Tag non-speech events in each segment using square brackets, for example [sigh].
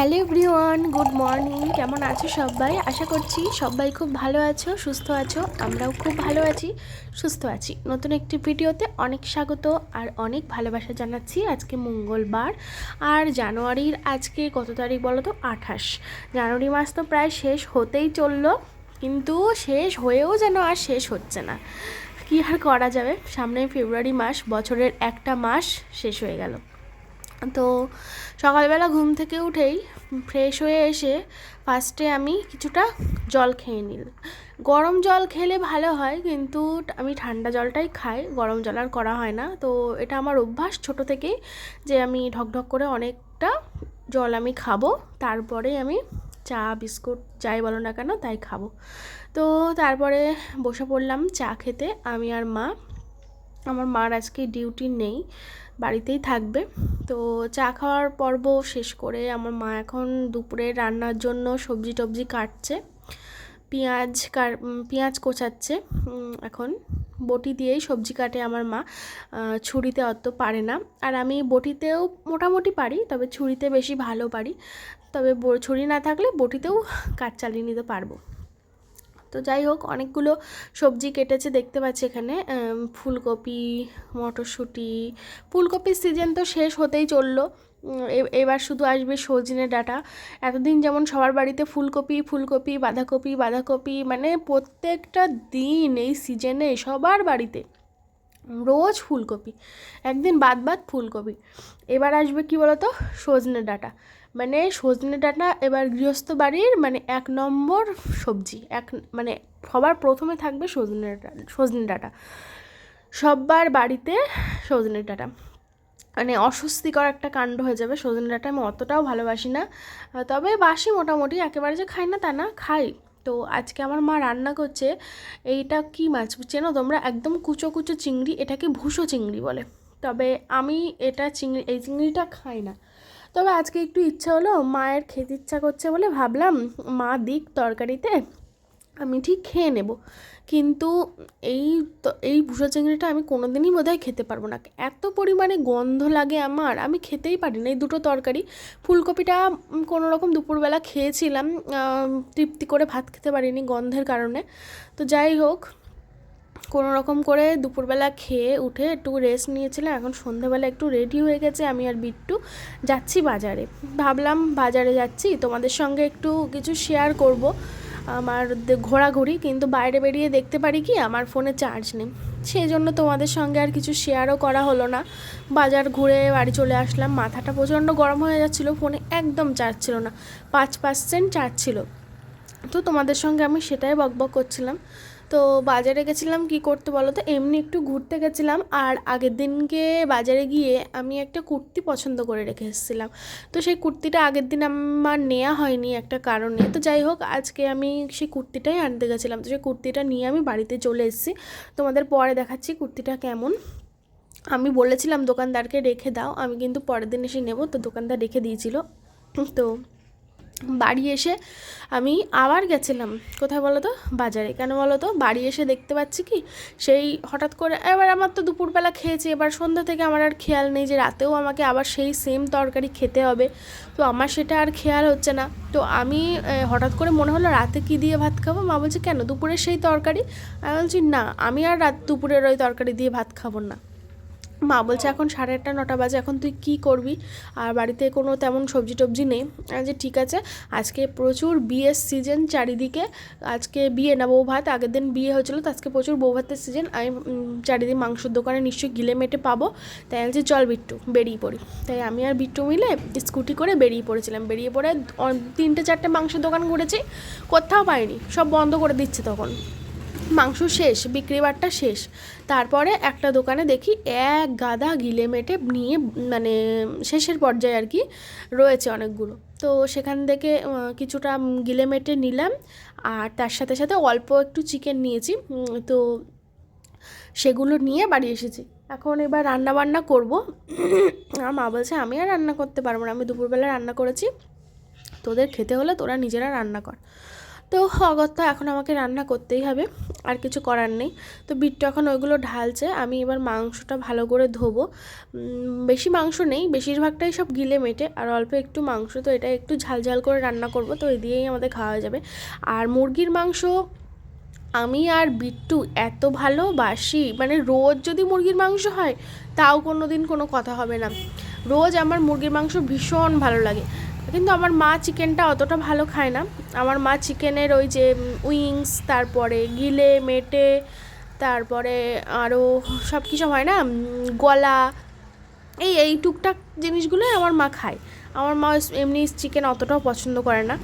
Hello everyone, good morning. কেমন আছো সবাই? আশা করছি সবাই খুব ভালো আছো, সুস্থ আছো। আমরাও খুব ভালো আছি, সুস্থ আছি। নতুন একটি ভিডিওতে অনেক স্বাগত আর অনেক ভালোবাসা জানাচ্ছি আজকে মঙ্গলবার আর জানুয়ারির আজকে কত তারিখ বলো তো? আঠাশ। জানুয়ারি মাস তো প্রায় শেষ হতেই চলল, কিন্তু শেষ হয়েও যেন আর শেষ হচ্ছে না। কী আর করা যাবে? সামনে ফেব্রুয়ারি মাস, বছরের একটা মাস শেষ হয়ে গেল। তো সকালবেলা ঘুম থেকে উঠেই ফ্রেশ হয়ে এসে ফার্স্টে আমি কিছুটা জল খেয়ে নিল। গরম জল খেলে ভালো হয়, কিন্তু আমি ঠান্ডা জলটাই খাই, গরম জল আর করা হয় না। তো এটা আমার অভ্যাস ছোট থেকেই যে আমি ঢকঢক করে অনেকটা জল আমি খাব, তারপরে আমি চা, বিস্কুট যাই বলো না কেন তাই খাব। তো তারপরে বসে পড়লাম চা খেতে। আমি আর মা, আমার মার আজকে ডিউটি নেই। বাড়িতেই থাকবে। তো চা খাওয়ার পর্ব শেষ করে আমার মা এখন দুপুরে রান্নার জন্য সবজি টবজি কাটছে। পেঁয়াজ কার পেঁয়াজ কোচাচ্ছে। এখন বটি দিয়েই সবজি কাটে আমার মা। ছুরিতে অত পারে না। আর আমি বটিতেও মোটামুটি পারি, তবে ছুরিতে বেশি ভালো পারি। তবে ছুরি না থাকলে বটিতেও কাজ চালিয়ে নিতে পারব। তো যাই হোক, অনেকগুলো সবজি কেটেছে দেখতে পাচ্ছি এখানে। ফুলকপি, মটরশুঁটি, ফুলকপির সিজন তো শেষ হতেই চলল। এবার শুধু আসবে সজনে ডাঁটা। এতদিন যেমন সবার বাড়িতে ফুলকপি ফুলকপি, বাঁধাকপি বাঁধাকপি মানে প্রত্যেকটা দিন এই সিজনে সবার বাড়িতে রোজ ফুলকপি, একদিন বাদ বাদ ফুলকপি। এবার আসবে কি বলতো? সজনে ডাঁটা। মানে সজনে ডাঁটা এবার গৃহস্থ বাড়ির মানে এক নম্বর সবজি, এক মানে সবার প্রথমে থাকবে সজনে ডাঁটা সজনে ডাঁটা। সবার বাড়িতে সজনে ডাঁটা। মানে অস্বস্তিকর একটা কাণ্ড হয়ে যাবে সজনে ডাঁটা, আমি অতটাও ভালোবাসি না। তবে বাসি মোটামুটি, একেবারে যে খাই না তা না, খাই। তো আজকে আমার মা রান্না করছে এইটা কি মাছ? চেনো তোমরা? একদম কুচো কুচো চিংড়ি, এটাকে ভুসো চিংড়ি বলে। তবে আমি এটা চিংড়ি, এই চিংড়িটা খাই না। তবে আজকে একটু ইচ্ছা হলো, মায়ের খেতে ইচ্ছা করছে বলে ভাবলাম, মা দিক তরকারিতে, আমি ঠিক খেয়ে নেব। কিন্তু এই এই ভুসো চিংড়িটা আমি কোনোদিনই বোধহয় খেতে পারব না। এত পরিমাণে গন্ধ লাগে আমার, আমি খেতেই পারি না। এই দুটো তরকারি, ফুলকপিটা কোনো রকম দুপুরবেলা খেয়েছিলাম তৃপ্তি করে ভাত খেতে পারিনি গন্ধের কারণে। তো যাই হোক কোনো রকম করে দুপুরবেলা খেয়ে উঠে একটু রেস্ট নিয়েছিলাম। এখন সন্ধেবেলা একটু রেডি হয়ে গেছে আমি আর বিট্টু যাচ্ছি বাজারে। ভাবলাম বাজারে যাচ্ছি, তোমাদের সঙ্গে একটু কিছু শেয়ার করব। আমার ঘোরাঘুরি, কিন্তু বাইরে বেরিয়ে দেখতে পারি কি আমার ফোনে চার্জ নেই। সেই জন্য তোমাদের সঙ্গে আর কিছু শেয়ারও করা হলো না। বাজার ঘুরে বাড়ি চলে আসলাম। মাথাটা প্রচণ্ড গরম হয়ে যাচ্ছিল ফোনে একদম চার্জ ছিল না। পাঁচ পার্সেন্ট চার্জ ছিল। তো তোমাদের সঙ্গে আমি সেটাই বকবক করছিলাম। তো বাজারে গেছিলাম, কি করতে বলো তো এমনি একটু ঘুরতে গেছিলাম আর আগের দিনকে বাজারে গিয়ে আমি একটা কুর্তি পছন্দ করে রেখে এসেছিলাম। তো সেই কুর্তিটা আগের দিন আমার নেওয়া হয়নি একটা কারণে। তো যাই হোক, আজকে আমি সেই কুর্তিটাই আনতে গেছিলাম। তো সেই কুর্তিটা নিয়ে আমি বাড়িতে চলে এসেছি। তোমাদের পরে দেখাচ্ছি কুর্তিটা কেমন। আমি বলেছিলাম দোকানদারকে রেখে দাও, আমি কিন্তু পরের দিন এসে নেব। তো দোকানদার রেখে দিয়েছিল। তো বাড়ি এসে আমি আবার গেছিলাম। কোথায় বলো তো বাজারে। কেন বলো তো বাড়ি এসে দেখতে পাচ্ছি কি? সেই হঠাৎ করে এবার আমার তো দুপুরবেলা খেয়েছি। এবার সন্ধ্যা থেকে আমার আর খেয়াল নেই যে রাতেও আমাকে আবার সেই সেম তরকারি খেতে হবে। তো আমার সেটা আর খেয়াল হচ্ছে না। তো আমি হঠাৎ করে মনে হলো রাতে কি দিয়ে ভাত খাব? মা বলছে, কেন? দুপুরের সেই তরকারি? আমি বলছি, না, আমি আর রাত দুপুরের ওই তরকারি দিয়ে ভাত খাব না। মা বলছে এখন সাড়ে আটটা নটা বাজে এখন তুই কী করবি? আর বাড়িতে কোনো তেমন সবজি টবজি নেই যে ঠিক আছে আজকে প্রচুর বিয়ের সিজন চারিদিকে আজকে বিয়ে না বউ ভাত আগের দিন বিয়ে হয়েছিল তো আজকে প্রচুর বউ ভাতের সিজন আমি উম, চারিদিন মাংসের দোকানে নিশ্চয়ই গিলে মেটে পাবো। তাই আমি চল বিট্টু বেরিয়ে পড়ি। তাই আমি আর বিট্টু মিলে স্কুটি করে বেরিয়ে পড়েছিলাম। বেরিয়ে পড়ে তিনটে চারটে মাংসের দোকান ঘুরেছি কোথাও পাইনি সব বন্ধ করে দিচ্ছে তখন। মাংস শেষ, বিক্রি বাট্টা শেষ। তারপরে একটা দোকানে দেখি এক গাদা গিলে মেটে নিয়ে মানে শেষের পর্যায়ে আর কি রয়েছে অনেকগুলো। তো সেখান থেকে কিছুটা গিলে মেটে নিলাম আর তার সাথে সাথে অল্প একটু চিকেন নিয়েছি। তো সেগুলো নিয়ে বাড়ি এসেছি। এখন এবার রান্না বান্না করব। আমার মা বলছে, আমি আর রান্না করতে পারব না। আমি দুপুরবেলা রান্না করেছি। তোদের খেতে হলে তোরা নিজেরা রান্না কর। তো অগত্যা এখন আমাকে রান্না করতেই হবে, আর কিছু করার নেই। তো বিট্টু এখন ওইগুলো ঢালছে, আমি এবার মাংসটা ভালো করে ধোবো। বেশি মাংস নেই, বেশিরভাগটাই সব গিলে মেটে, আর অল্প একটু মাংস, তো এটা একটু ঝাল ঝাল করে রান্না করব, তো এই দিয়েই আমাদের খাওয়া যাবে। আর মুরগির মাংস, আমি আর বিট্টু এত ভালোবাসি মানে রোজ যদি মুরগির মাংস হয়, তাও কোনো দিন কোনো কথা হবে না। রোজ আমার মুরগির মাংস ভীষণ ভালো লাগে। কিন্তু আমার মা চিকেনটা অতটা ভালো খায় না। আমার মা চিকেনের ওই যে উইংস, তারপরে গিলে, মেটে, তারপরে আরও সব কিছু হয় না গলা, এই এই টুকটাক জিনিসগুলোই আমার মা খায়। আমার মা এমনি চিকেন অতটাও পছন্দ করে না।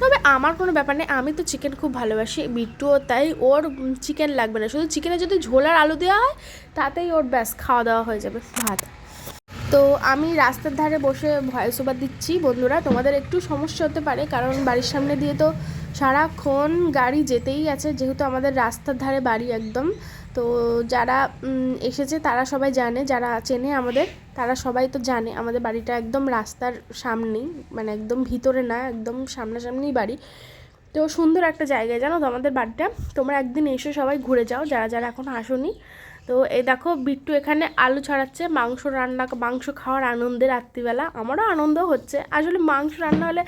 তবে আমার কোনো ব্যাপার নেই, আমি তো চিকেন খুব ভালোবাসি, বিট্টুও তাই ওর চিকেন লাগবে না। শুধু চিকেনে যদি ঝোলার আলু দেওয়া হয়, তাতেই ওর ব্যাস খাওয়া দাওয়া হয়ে যাবে, ভাত। তো আমি রাস্তার ধারে বসে ভয়েস ওভার দিচ্ছি, বন্ধুরা। তোমাদের একটু সমস্যা হতে পারে, কারণ বাড়ির সামনে দিয়ে তো সারাক্ষণ গাড়ি যেতেই আছে, যেহেতু আমাদের রাস্তার ধারে বাড়ি একদম। তো যারা এসেছে তারা সবাই জানে, যারা চেনে আমাদের, তারা সবাই তো জানে আমাদের বাড়িটা একদম রাস্তার সামনেই মানে একদম ভিতরে না, একদম সামনাসামনিই বাড়ি। তো সুন্দর একটা জায়গায় জানো তো আমাদের বাড়িটা। তোমরা একদিন এসে সবাই ঘুরে যাও, যারা যারা এখন আসোনি। তো এই দেখো বিট্টু এখানে আলু ছড়াচ্ছে, মাংস রান্না, মাংস খাওয়ার আনন্দে রাত্রিবেলা। আমারও আনন্দ হচ্ছে। আসলে মাংস রান্না হলে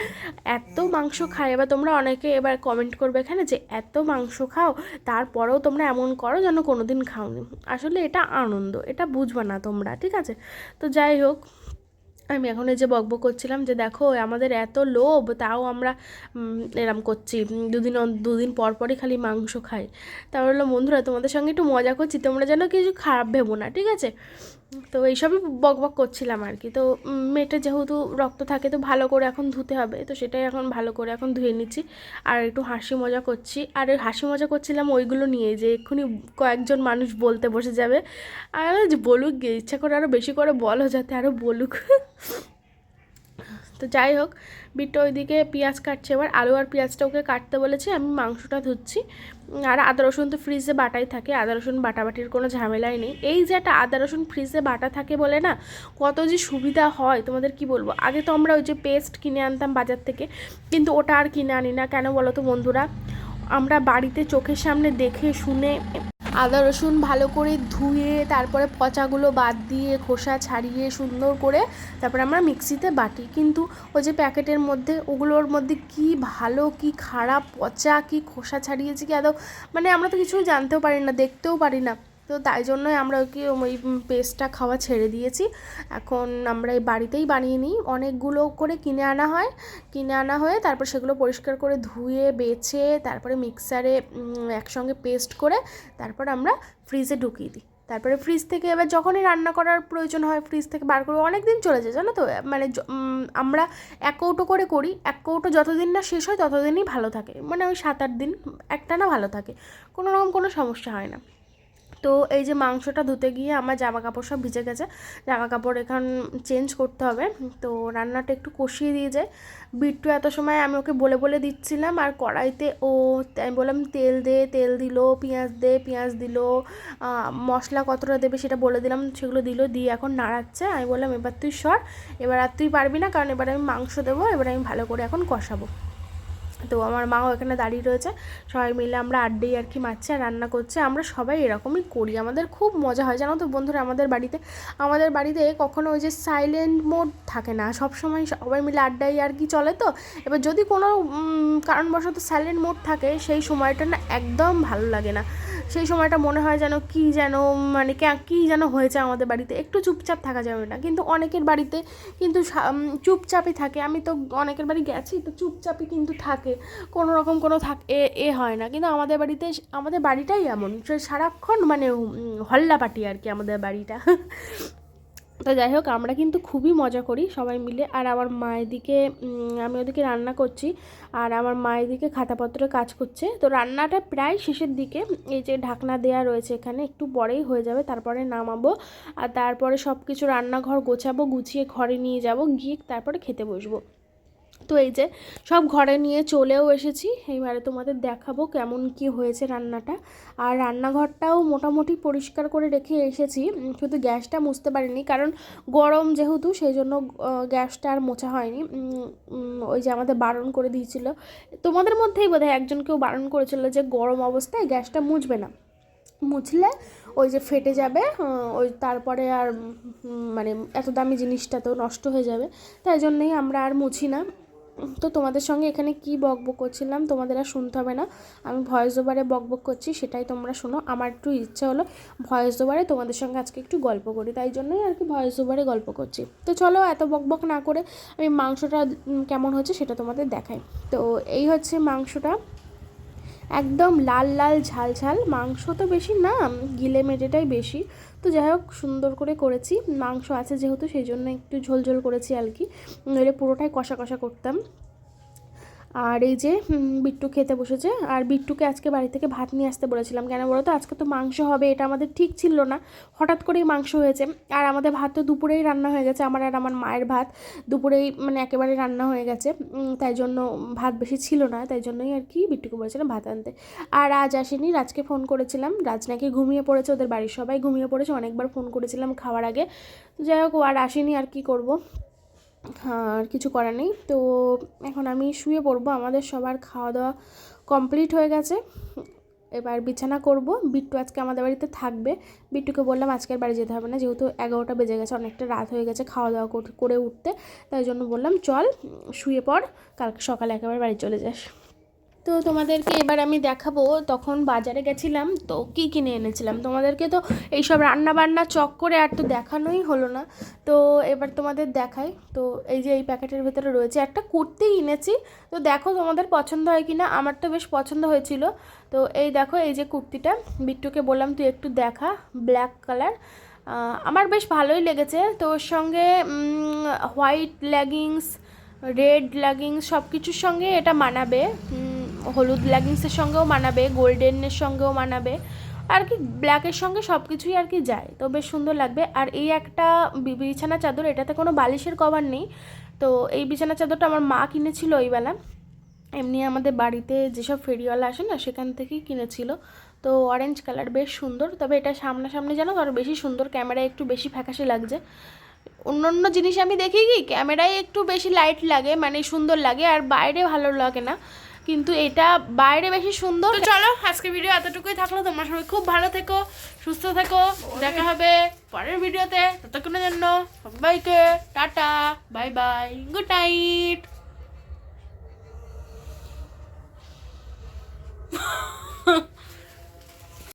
এত মাংস খায়। এবার তোমরা অনেকে এবার কমেন্ট করবে এখানে যে, এত মাংস খাও, তারপরেও তোমরা এমন করো যেন কোনো দিন খাওনি। আসলে এটা আনন্দ, এটা বুঝবে না তোমরা, ঠিক আছে? তো যাই হোক আমি এখন এই যে বকবক করছিলাম যে দেখো, আমাদের এত লোভ, তাও আমরা এরম করছি। দুদিন দুদিন পর পরই খালি মাংস খাই। তারপর বন্ধুরা, তোমাদের সঙ্গে একটু মজা করছি, তোমরা যেন কিছু খারাপ ভেবো না, ঠিক আছে? তো এইসবই বকবক করছিলাম আর কি। তো মেয়েটা যেহেতু রক্ত থাকে তো ভালো করে এখন ধুতে হবে, তো সেটাই এখন ভালো করে এখন ধুয়ে নিচ্ছি। আর একটু হাসি মজা করছি। আর হাসি মজা করছিলাম ওইগুলো নিয়ে যে এক্ষুনি কয়েকজন মানুষ বলতে বসে যাবে। আর বলুক ইচ্ছা করে আরও বেশি করে বলো যাতে আরও বলুক। তো যাই হোক, বিট্টু ওইদিকে পেঁয়াজ কাটছে। এবার আলু আর পেঁয়াজটা ওকে কাটতে বলেছে, আমি মাংসটা ধুচ্ছি। আর আদা রসুন তো ফ্রিজে বাটাই থাকে, আদা রসুন বাটাবাটির কোনো ঝামেলাই নেই। এই যে একটা আদা রসুন ফ্রিজে বাটা থাকে বলে না, কত যে সুবিধা হয়, তোমাদের কি বলব? আগে তো আমরা ওই যে পেস্ট কিনে আনতাম বাজার থেকে, কিন্তু ওটা আর কিনে আনি না। কেন বলো তো বন্ধুরা? আমরা বাড়িতে চোখের সামনে দেখে, শুনে আদা রসুন ভালো করে ধুয়ে তারপরে পচাগুলো বাদ দিয়ে খোসা ছাড়িয়ে সুন্দর করে তারপরে আমরা মিক্সিতে বাটি। কিন্তু ওই যে প্যাকেটের মধ্যে, ওগুলোর মধ্যে কি ভালো, কি খারাপ, পচা, কি খোসা ছাড়িয়েছে কি আদৌ? মানে আমরা তো কিছুই জানতেও পারি না, দেখতেও পারি না। তো তাই জন্যই আমরা কি ওই পেস্টটা খাওয়া ছেড়ে দিয়েছি। এখন আমরা এই বাড়িতেই বানিয়ে নিই। অনেকগুলো করে কিনে আনা হয়। কিনে আনা হয়ে তারপর সেগুলো পরিষ্কার করে ধুয়ে, বেছে, তারপরে মিক্সারে একসঙ্গে পেস্ট করে তারপর আমরা ফ্রিজে ঢুকিয়ে দিই। তারপরে ফ্রিজ থেকে এবার যখনই রান্না করার প্রয়োজন হয় ফ্রিজ থেকে বার করে অনেক দিন চলে যায়, জানো তো? মানে আমরা এক কৌটো করে করি। এক কৌটো যতদিন না শেষ হয় ততদিনই ভালো থাকে। মানে ওই সাত আট দিন একটা না ভালো থাকে। কোনো রকম কোনো সমস্যা হয় না। তো এই যে মাংসটা ধুতে গিয়ে আমার জামা কাপড় সব ভিজে গেছে জামা কাপড় এখন চেঞ্জ করতে হবে। তো রান্নাটা একটু কষিয়ে দিয়ে যায় বিট্টু এত সময় আমি ওকে বলে বলে দিচ্ছিলাম আর কড়াইতে ও আমি বললাম, তেল দে, তেল দিল, পেঁয়াজ দে, পেঁয়াজ দিল মশলা কতটা দেবে সেটা বলে দিলাম, সেগুলো দিল, দিয়ে এখন নাড়াচ্ছে। আমি বললাম, এবার তুই সর, এবার আর তুই পারবি না, কারণ এবার আমি মাংস দেবো, এবার আমি ভালো করে এখন কষাবো। তো আমার মাও এখানে দাঁড়িয়ে রয়েছে। সবাই মিলে আমরা আড্ডাই আর কি মারছি আর রান্না করছে। আমরা সবাই এরকমই করি। আমাদের খুব মজা হয়। জানো তো বন্ধুরা, আমাদের বাড়িতে আমাদের বাড়িতে কখনো ওই যে সাইলেন্ট মোড থাকে না। সব সময় সবাই মিলে আড্ডাই আর কি চলে তো। এবার যদি কোনো কারণবশত সাইলেন্ট মোড থাকে, সেই সময়টা না একদম ভালো লাগে না। সেই সময়টা মনে হয় যেন কি যেন মানে কে- যেন হয়েছে আমাদের বাড়িতে। একটু চুপচাপ থাকা যাবে না। কিন্তু অনেকের বাড়িতে কিন্তু চুপচাপই থাকে। আমি তো অনেকের বাড়ি গেছি, তো চুপচাপই কিন্তু থাকে। কোনো রকম কোনো থাক, এ এ হয় না। কিন্তু আমাদের বাড়িতে আমাদের বাড়িটাই এমন। সারাক্ষণ মানে হল্লা হল্লাপাটি আর কি আমাদের বাড়িটা। তো যাই হোক, আমরা কিন্তু খুবই মজা করি সবাই মিলে। আর আমার মায়ের দিকে আমি ওদিকে রান্না করছি, আর আমার মায়ের দিকে খাতাপত্র কাজ করছে। তো রান্নাটা প্রায় শেষের দিকে, এই যে ঢাকনা দেয়া রয়েছে এখানে, একটু পরেই হয়ে যাবে। তারপরে নামাবো, আর তারপরে সব কিছু রান্নাঘর গোছাবো, গুছিয়ে ঘরে নিয়ে যাব, গিয়ে তারপরে খেতে বসবো। তো এই যে সব ঘরে নিয়ে চলেও এসেছি। এইবারে তোমাদের দেখাবো কেমন কি হয়েছে রান্নাটা। আর রান্নাঘরটাও মোটামুটি পরিষ্কার করে রেখে এসেছি শুধু গ্যাসটা মুছতে পারিনি, কারণ গরম যেহেতু, সেই জন্য গ্যাসটা আর মোছা হয়নি। ওই যে আমাদের বারণ করে দিয়েছিল। তোমাদের মধ্যেই বোধহয় একজন কেউ বারণ করেছিল যে গরম অবস্থায় গ্যাসটা মুছবে না। মুছলে ওই যে ফেটে যাবে ওই তারপরে আর মানে এত দামি জিনিসটা তো নষ্ট হয়ে যাবে। তাই জন্যই আমরা আর মুছি না। তো তোমাদের সঙ্গে এখানে কি বকবক করছিলাম তোমাদের আর শুনতে হবে না। আমি ভয়েস ওভারে বকবক করছি, সেটাই তোমরা শোনো। আমার একটু ইচ্ছা হলো ভয়েস ওভারে তোমাদের সঙ্গে আজকে একটু গল্প করি, তাই জন্যই আর কি ভয়েস ওভারে গল্প করছি। তো চলো এত বকবক না করে আমি মাংসটা কেমন হচ্ছে সেটা তোমাদের দেখাই। তো এই হচ্ছে মাংসটা। একদম লাল লাল, ঝাল ঝাল। মাংস তো বেশি না, গিলে মেটেটাই বেশি। তো যাই হোক, সুন্দর করে করেছি। মাংস আছে যেহেতু, সেই জন্য একটু ঝোল ঝোল করেছি আর কি। নইলে পুরোটাই কষা কষা করতাম। আর এই যে বিট্টু খেতে বসেছে। আর বিট্টুকে আজকে বাড়ি থেকে ভাত নিয়ে আসতে বলেছিলাম। কেন বলো তো? আজকে তো মাংস হবে, এটা আমাদের ঠিক ছিল না। হঠাৎ করেই মাংস হয়েছে। আর আমাদের ভাত তো দুপুরেই রান্না হয়ে গেছে, আমার আর আমার মায়ের ভাত। দুপুরেই মানে একেবারে রান্না হয়ে গেছে। তাই জন্য ভাত বেশি ছিল না, তাই জন্যই আর কি বিট্টুকে বলেছিলাম ভাত আনতে। আর আজ আসেনি, রাজকে ফোন করেছিলাম। রাজ নাকি ঘুমিয়ে পড়েছে, ওদের বাড়ির সবাই ঘুমিয়ে পড়েছে। অনেকবার ফোন করেছিলাম খাওয়ার আগে। যাই হোক আর আসেনি, আর কি করব? আর কিছু করার নেই। তো এখন আমি শুয়ে পড়ব, আমাদের সবার খাওয়া দাওয়া কমপ্লিট হয়ে গেছে। এবার বিছানা করব। বিট্টু আজকে আমাদের বাড়িতে থাকবে। বিট্টুকে বললাম আজকের বাড়ি যেতে হবে না, যেহেতু এগারোটা বেজে গেছে, অনেকটা রাত হয়ে গেছে খাওয়া দাওয়া করে উঠতে। তাই জন্য বললাম, চল, শুয়ে পড়, কালকে সকালে একেবারে বাড়ি চলে যাস। তো তোমাদেরকে এবার আমি দেখাবো, তখন বাজারে গেছিলাম, তো কি কিনে এনেছিলাম? তোমাদেরকে তো এইসব রান্না বান্না চক করে আর তো দেখানোই হলো না। তো এবার তোমাদের দেখাই, তো এই যে এই প্যাকেটের ভেতরে রয়েছে, একটা কুর্তি কিনেছি তো দেখো তোমাদের পছন্দ হয় কি না আমার তো বেশ পছন্দ হয়েছিল। তো এই দেখো, এই যে কুর্তিটা, বিট্টুকে বললাম, তুই একটু দেখা ব্ল্যাক কালার আমার বেশ ভালোই লেগেছে। তো ওর সঙ্গে হোয়াইট লেগিংস রেড লেগিংস সব কিছুর সঙ্গে এটা মানাবে। হলুদ লেগিংসের সঙ্গেও মানাবে, গোল্ডেনের সঙ্গেও মানাবে। আর কি, ব্ল্যাকের সঙ্গে সব কিছুই আর কি যায়। তো বেশ সুন্দর লাগবে। আর এই একটা বিছানা চাদর, এটাতে কোনো বালিশের কভার নেই। তো এই বিছানা চাদরটা আমার মা কিনেছিল ওইবেলা এমনি আমাদের বাড়িতে যেসব ফেরিওয়ালা আসে না, সেখান থেকেই কিনেছিল। তো অরেঞ্জ কালার বেশ সুন্দর। তবে এটা সামনাসামনি জানো আরও বেশি সুন্দর। ক্যামেরায় একটু বেশি ফ্যাকাশে লাগছে। অন্য অন্য জিনিস আমি দেখি কি, ক্যামেরায় একটু বেশি লাইট লাগে মানে সুন্দর লাগে। আর বাইরে ভালো লাগে না। কিন্তু এটা বাইরে বেশি সুন্দর চলো আজকে ভিডিও এতটুকুই থাকল। তোমার সবাই খুব ভালো থেকো, সুস্থ থেকো। দেখা হবে পরের ভিডিওতে ততক্ষণের জন্য সবাইকে tata, bye bye good night [laughs]